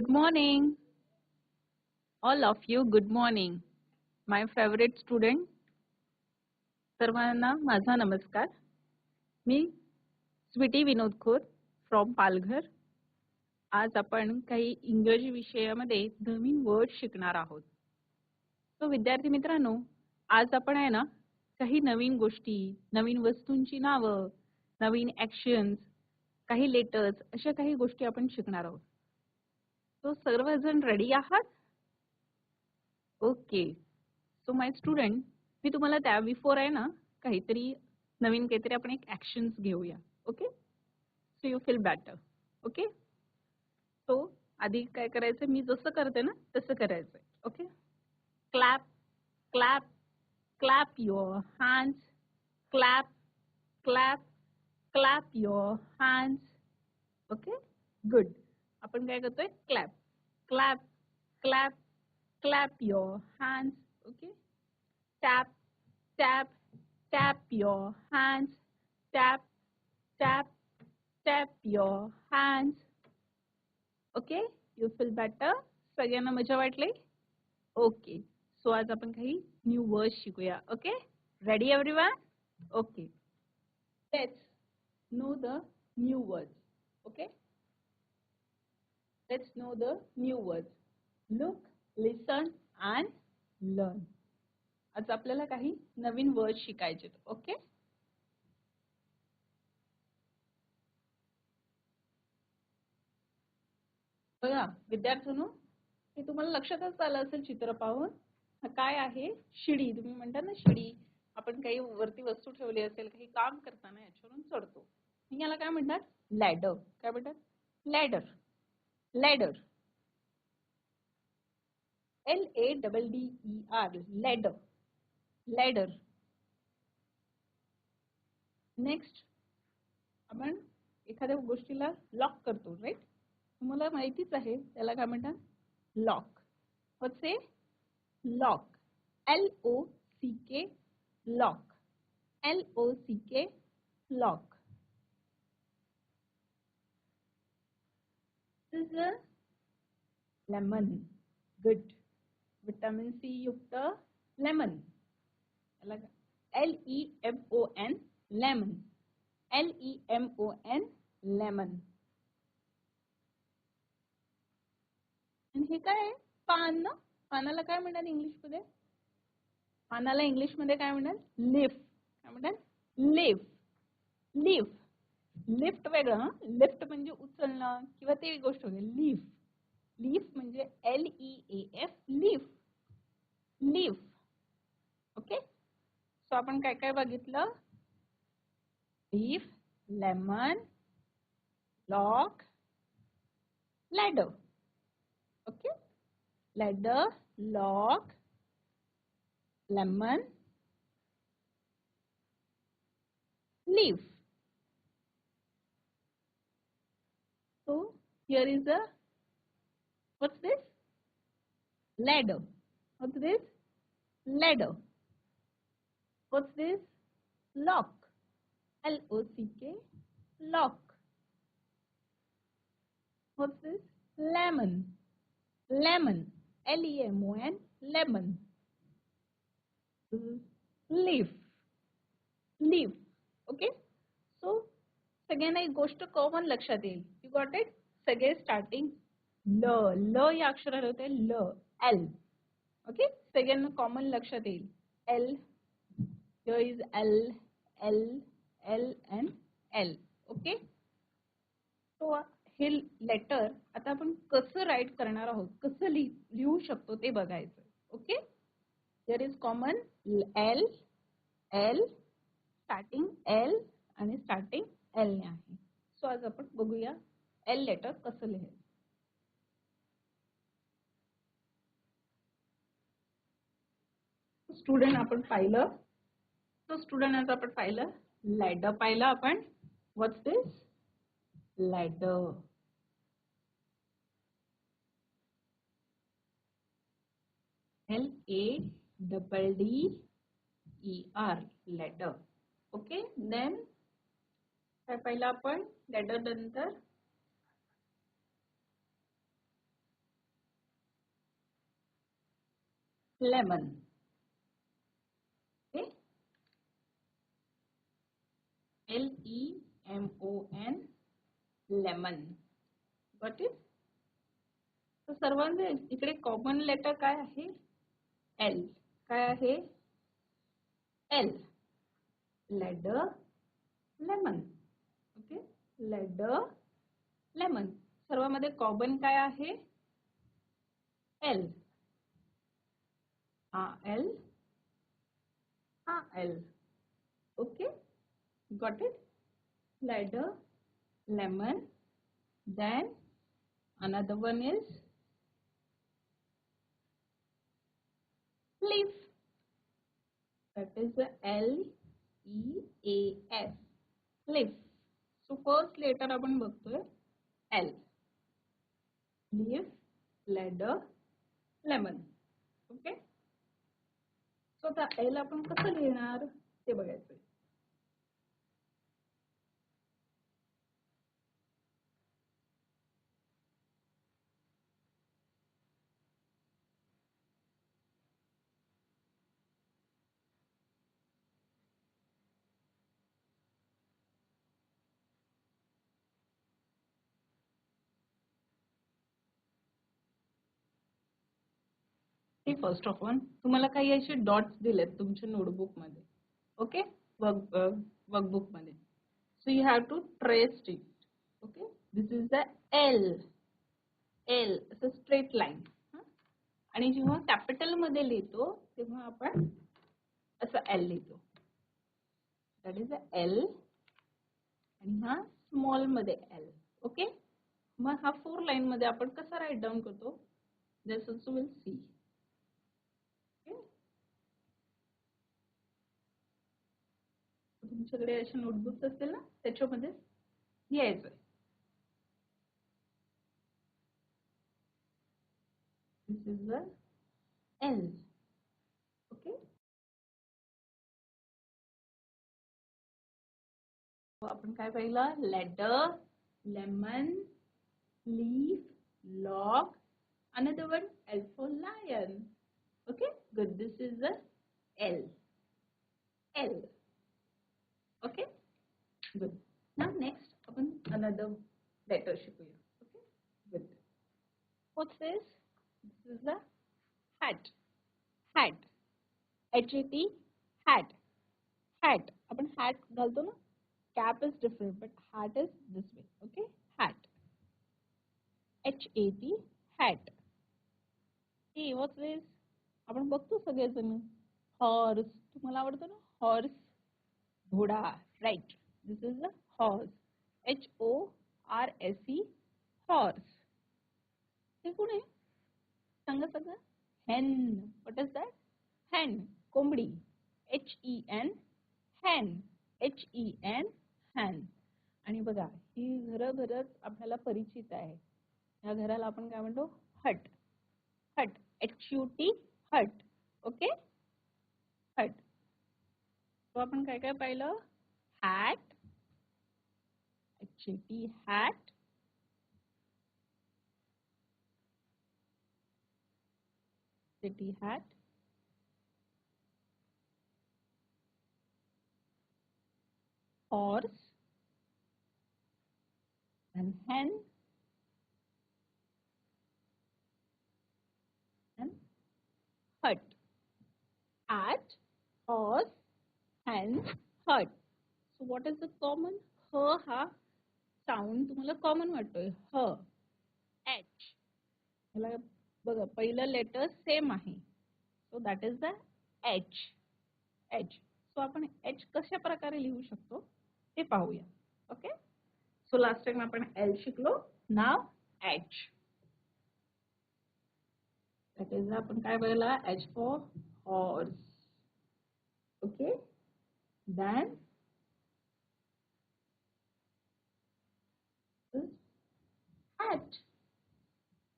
Good morning. All of you, good morning. My favorite student. सर्वांना माझा नमस्कार मी स्वीटी विनोद खोर फ्रॉम पालघर आज आपण काही इंग्रजी विषयामध्ये नवीन वर्ड शिकणार आहोत तो विद्यार्थी मित्रांनो आज आपण आहे ना काही नवीन गोष्टी नवीन वस्तूंची नावं नवीन ऍक्शन्स काही लेटर्स अशा काही गोष्टी आपण शिकणार आहोत सो सर्वजण रेडी आहात? ओके सो माय स्टुडंट मी तुम्हाला त्या बिफोर आहे ना काहीतरी नवीन काहीतरी आपण एक ॲक्शन्स घेऊया. Okay so you feel better okay so आधी काय करायचं मी जसं करते ना तसं करायचं okay clap clap clap your hands clap clap clap your hands okay good आपण काय करतोय clap clap clap clap your hands okay tap tap tap your hands tap tap tap your hands okay you feel better सगळ्यांना मजा वाटली okay so आज आपण काही new word शिकूया okay ready everyone okay let's know the new words okay Let's know the new words. Look listen and learn आज आपल्याला काही नवीन वर्ड शिकायचे ओके बघा विद्यार्थ्यांनो हे तुम्हाला लक्षातच आलं असेल चित्र पाहून. काय आहे? शिडी. तुम्ही म्हणता ना शिडी. आपण काही वरती वस्तू ठेवली असेल काही काम करताना याच्यावरून चढतो. याला काय म्हणतात? लॅडर काय म्हणतात? Ladder ladder L A double D E R ladder ladder next आपण एखाद्या गोष्टीला लॉक करतो राईट तुम्हाला माहितीच आहे त्याला काय म्हणतात? लॉक वसे lock L O C K lock L O C K lock lemon good vitamin C युक्त lemon L E M O N lemon L E M O N lemon हे काय आहे? पान ना? पानाला काय म्हणतात इंग्लिशमध्ये? पानाला इंग्लिशमध्ये काय म्हणतात लिफ. काय म्हणतात लिफ. लिफ. लिफ्ट वेगळं लिफ्ट म्हणजे उचलणं किंवा ते गोष्ट वगैरे लिफ. लिफ म्हणजे L E A F leaf. Leaf. Okay? So काय बघितलं? Leaf, lemon, lock, ladder. Okay? Ladder, lock lemon leaf so here is a what's this ladder what's this ladder What's this? Lock. L-O-C-K. Lock. What's this? Lemon. Lemon. L-E-M-O-N. Lemon. Leaf. Leaf. Okay? So, सगळ्यांना एक गोष्ट common लक्षात येईल you got it सगळे starting ल. ल या अक्षराला होते ल. एल ओके सगळ्यांना कॉमन लक्षात येईल. L is L L L L L okay Okay. हे लेटर आता आपण कसं राईट करणार आहोत? कसं लिहू शकतो ते बघायचं. Okay there is common L L starting L आणि स्टार्टिंग एल ने आहे. सो आज आपण बघूया एल लेटर कसं लिहायचं स्टुडंट आपण पाहिलं. तो स्टुडंट आज आपण पाहिलं. लॅडर पाहिलं आपण. What's this ladder L A double D E R ladder okay then काय आपण? लॅडर नंतर lemon. Okay? L E M O N, lemon. Got it? तर सर्वांचे इकडे कॉमन लेटर काय आहे? एल काय आहे? L ladder lemon okay ladder lemon सर्वांमध्ये कॉमन काय आहे? एल हा हा L okay got it ladder lemon then another one is leaf that is the L E A F leaf so first letter आपण बघतोय L leaf ladder lemon okay स्वतः ऐला आपण कसं लिहिणार ते बघायचं ते फर्स्ट ऑफ ऑल तुम्हाला काही असे डॉट्स दिलेत तुमच्या नोटबुकमध्ये. Okay work वर्कबुकमध्ये so you have to trace it okay this is the L L असं स्ट्रेट लाईन आणि जेव्हा कॅपिटलमध्ये लिहितो तेव्हा आपण असं एल लिहितो. दॅट इज द एल आणि हा स्मॉलमध्ये एल ओके मग हा फोर लाईनमध्ये आपण कसा राईट डाऊन करतो? दिस ऑल्सो विल सी तुमच्याकडे असे नोटबुक्स असतील ना त्याच्यामध्ये लिहायचंय this is the L okay आपण काय पाहिलं letter lemon leaf log another one L for lion okay good this is the L L okay good now next आपण another letter शिकूया okay good what's this this is the hat hat H A T hat hat आपण hat घालतो ना cap is different but hat is this way okay hat H A T hat A what's this आपण बघतो सगळेजण horse तुम्हाला आवडतो ना horse घोडा right This is the horse. H O R S E horse हे कोण आहे? सांगा सगळं. हेन वॉट इज दॅट हॅन कोंबडी. H E N hen H E N hen आणि बघा ही घरं घरच आपल्याला परिचित आहे. या घराला आपण काय म्हणतो? Hut hut H U T hut okay तो अपन क्या पैल hat H T hat city hat horse and hen and hut hat horse hen, hut. So what is the common? ह हा साऊंड तुम्हाला कॉमन वाटतोय. ह एच ह्याला बघा पहिलं लेटर सेम आहे. So that is the H H so आपण एच कशा प्रकारे लिहू शकतो ते पाहूया. ओके सो लास्ट टाइम आपण एल शिकलो नाव एच दॅट इज आपण काय बघायला H for horse okay then hat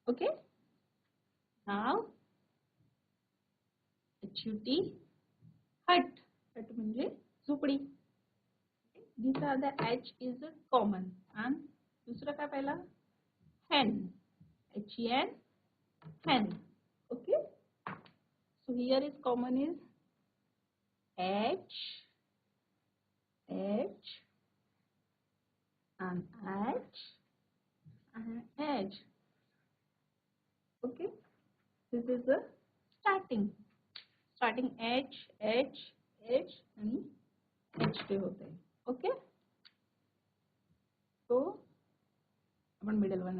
okay now h u t hut hut म्हणजे झोपडी these are the h is a common and दुसरं काय पहिला hen h e n hen okay so So here is common is H, H, and H, and H. Okay, this is the starting. Starting H, H, H आणि H ते होत आहे okay so आपण middle one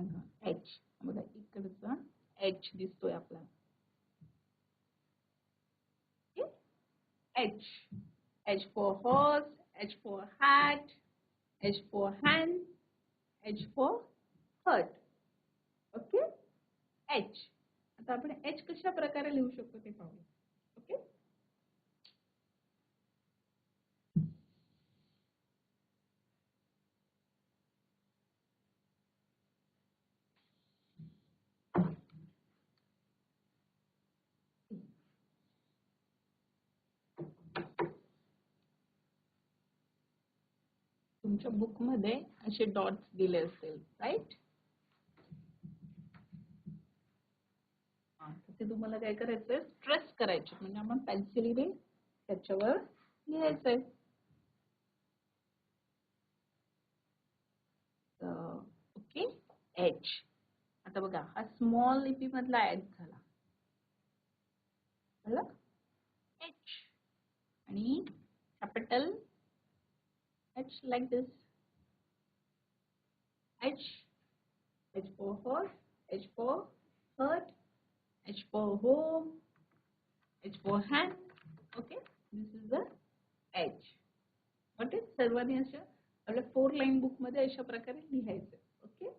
H बघा इकडचा H दिसतोय आपल्याला H. H for horse, H for hat, H for hand, H for hurt. Okay H. आता आपण H कशा प्रकारे लिहू शकतो ते पाहूया तुमच्या बुकमध्ये असे डॉट्स दिले असतील ते तुम्हाला काय स्ट्रेस करायचे. म्हणजे आपण त्याच्यावर ओके एच आता बघा, हा स्मॉल लिपी मधला एच झालं. एच आणि capital H like this. H. H for horse. H for hurt. H for home. H for hand. Okay. This is the H. What is सर्वांनी अशा आपल्या फोर लाईन बुक मध्ये अशा प्रकारे लिहायचं ओके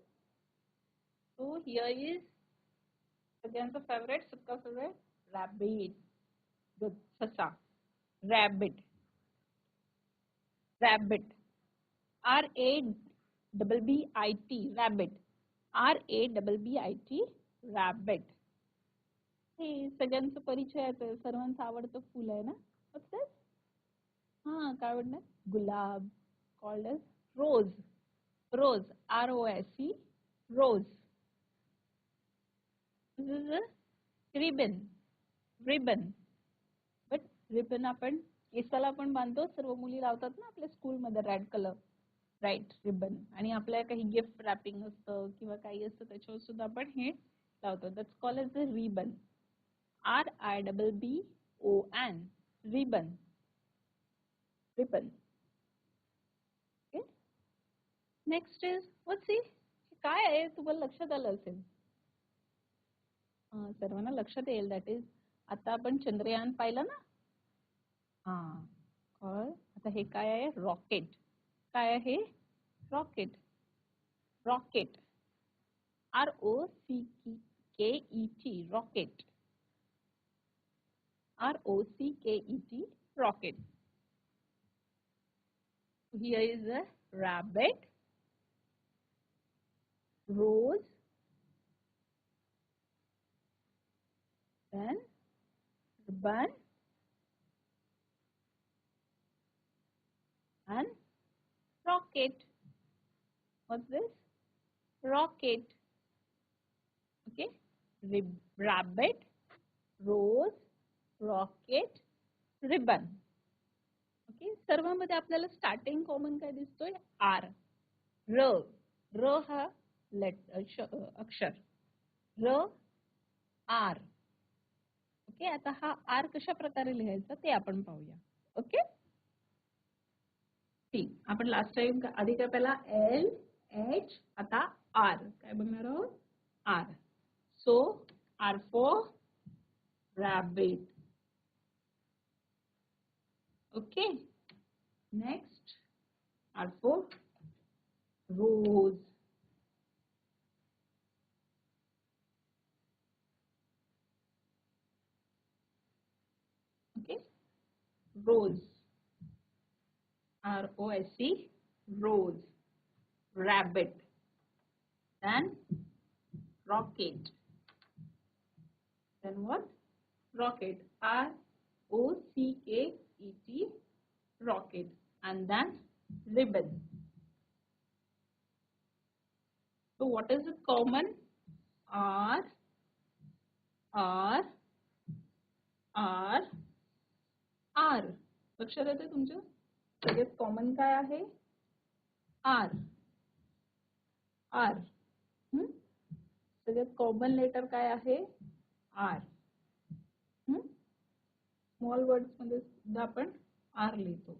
सो हिअर इज सगळ्यांचं favourite सबका favourite rabbit ससा rabbit Rabbit. R a double b i t, rabbit. R a double b i t, rabbit. हे, सगळ्यांचं परिचयाचं सर्वांचं आवडतं फुल आहे ना? फक्त? हा, काय आवडणार? गुलाब called as rose. Rose R O S C rose. Ribbon. Ribbon. But, ribbon आपण केसाला आपण बांधतो सर्व मुली लावतात ना आपल्या स्कूलमध्ये रेड कलर राईट रिबन आणि आपल्या काही गिफ्ट रॅपिंग असतं किंवा काही असतं त्याच्यावर सुद्धा आपण हे लावतो. That's call as the ribbon R I double B O N ribbon ribbon next is see काय आहे? तुम्हाला लक्षात आलं असेल. सर्वांना लक्षात येईल. दॅट इज आता आपण चंद्रयान पाहिलं ना? हा। आता हे काय आहे रॉकेट काय आहे rocket rocket R O C K E T rocket R O C K E T rocket here is a rabbit. Rose. Then ribbon and rocket. What's this? Rocket. Okay. Rib rabbit, rose, rocket, ribbon. Okay सर्वांमध्ये आपल्याला starting common काय दिसतोय? Are र र हा late अक्षर. र are okay आता हा are कशा प्रकारे लिहायचा ते आपण पाहूया. ओके ठीक आपण लास्ट टाइम आधी काय पहिला एल एच आता आर काय बघणार R so R for rabbit okay next R for rose okay rose. r o s e rose rabbit then rocket then what rocket r o c k E-T, rocket, and then ribbon. So what is the common? R, R, R R लक्षात येते तुमच्या सगळ्यात common काय आहे R R सगळ्यात common letter काय आहे are small words मध्ये सुद्धा आपण आर लिहितो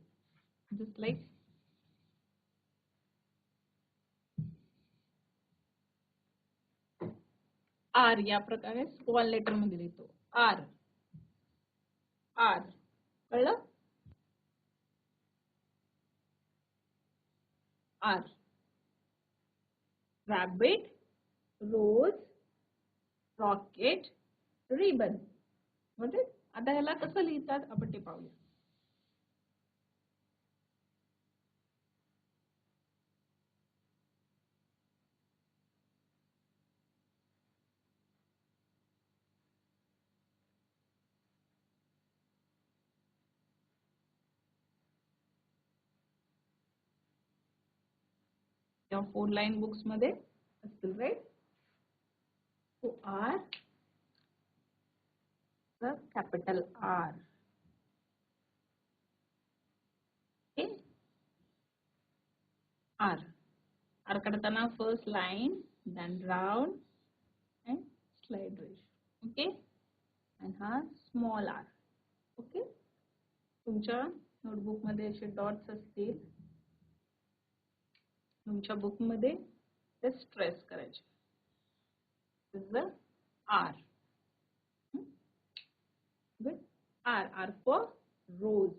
जस्ट लाईक आर या प्रकारे स्मॉल लेटर मध्ये लिहितो आर आर कळलं R rabbit rose rocket ribbon म्हणजे आता ह्याला कसं लिहितात? आपण ते पाहूया. फोर लाईन बुक्स मध्ये so R capital R R R काढताना first line then round and slide okay and हा स्मॉल आर ओके तुमच्या नोटबुकमध्ये असे डॉट्स तुमच्या बुकमध्ये ते stress is R R R for rose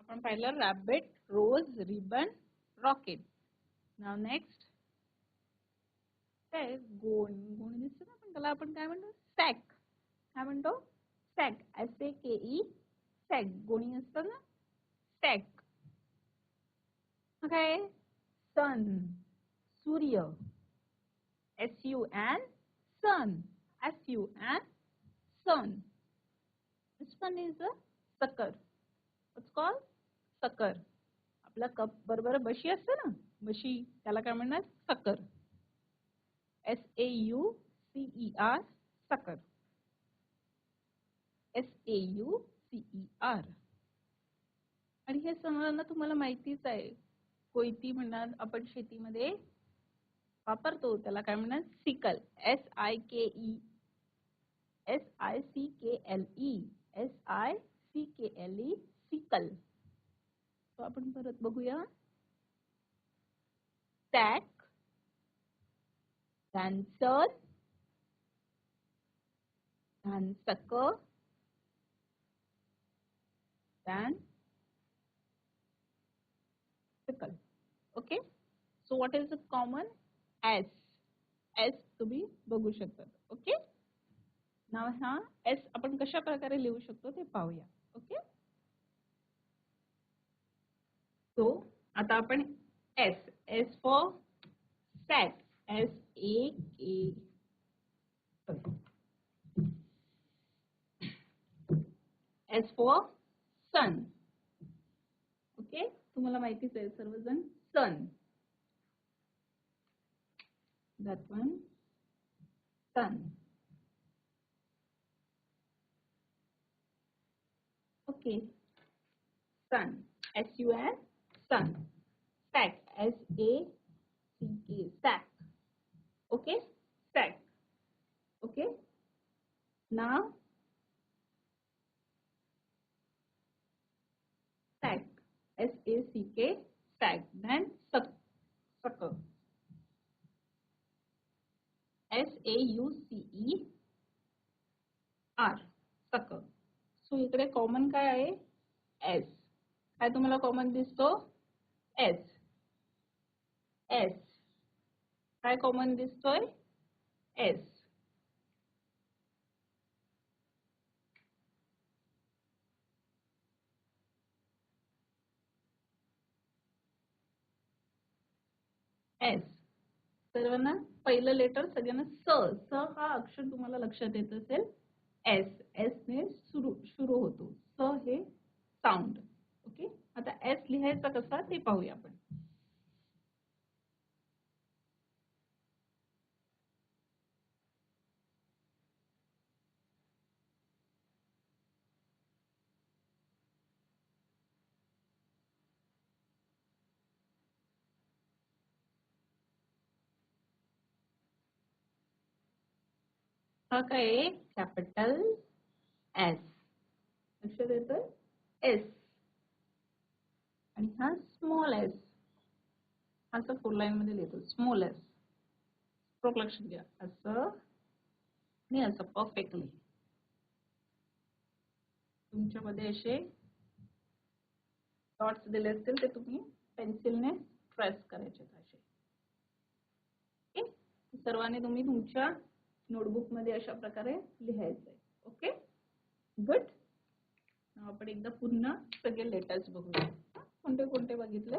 आपण पाहिलं रॅबिट रोज रिबन रॉकेट नाव नेक्स्ट काय गोणी. गोणी ना आपण एस ए के ई गोणी ना? Sack Okay. Sun. Surya. S-U-N. Sun. S-U-N. Sun. This one is a sucker. What's called? Sucker. आपला कप बरोबर बशी असते ना बशी त्याला काय म्हणणार sucker S A U C E R sucker S A U C E R आणि हे समजांना तुम्हाला माहितीच आहे कोयती म्हणणार, आपण शेतीमध्ये वापरतो. त्याला काय म्हणणार? सिकल. एस आय के ई एस आय सी के एल ई एस आय सी के एल ई सिकल. तो आपण परत बघूया. Tack so, what is the common? S. S तुम्ही बघू शकता ओके नाव हा एस आपण कशा प्रकारे लिहू शकतो ते पाहूया. ओके सो आता आपण S S for sat S A K S for sun okay तुम्हाला माहितीच आहे, सर्वजण? sun. That one, sun. Okay, sun, S-U-N, sun. Sack, S-A-C-K, sack. Okay, sack. Okay, now? Sack, S-A-C-K, sack suck sucker. S A U C E R suck so इकडे common काय आहे? S काय तुम्हाला common दिसतो? S S काय common दिसतोय? S S सर्वांना पहिलं लेटर सगळ्यांना स. स हा अक्षर तुम्हाला लक्षात येत असेल. एस एस ने सुरू सुरू होतो. स हे साऊंड ओके आता एस लिहायचा कसा ते पाहूया आपण. हा काय आहे कॅपिटल एस लक्षात येतोय? एस आणि हा स्मॉल एस असं फोर लाईन मध्ये लिहितो. स्मॉल एस स्ट्रोक लक्षात घ्या. असं आणि असं परफेक्टली तुमच्यामध्ये असे डॉट्स दिले असतील ते तुम्ही पेन्सिलने ट्रेस करायचे असे. सर्वांनी तुम्ही तुमच्या नोटबुकमध्ये अशा प्रकारे लिहायचंय. ओके गुड आपण एकदा पुन्हा सगळे लेटर्स बघूया. कोणते कोणते बघितले?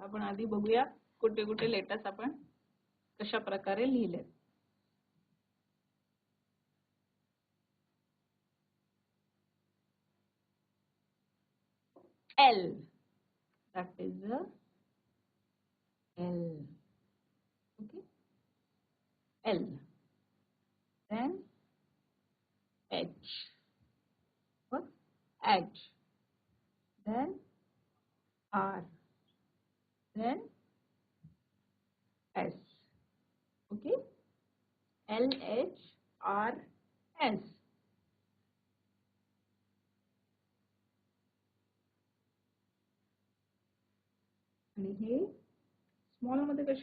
आपण आधी बघूया कुठे कुठे लेटर्स आपण कशा प्रकारे लिहिले. L. That is a L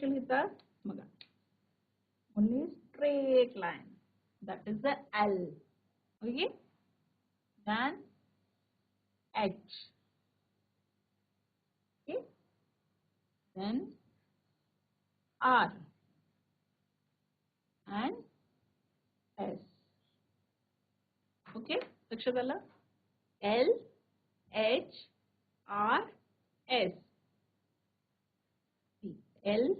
relation with the Maga. Only straight line. That is the L. Okay? Then H. Okay? Then R. And S. Okay? Lakshadala. L, H, R, S. él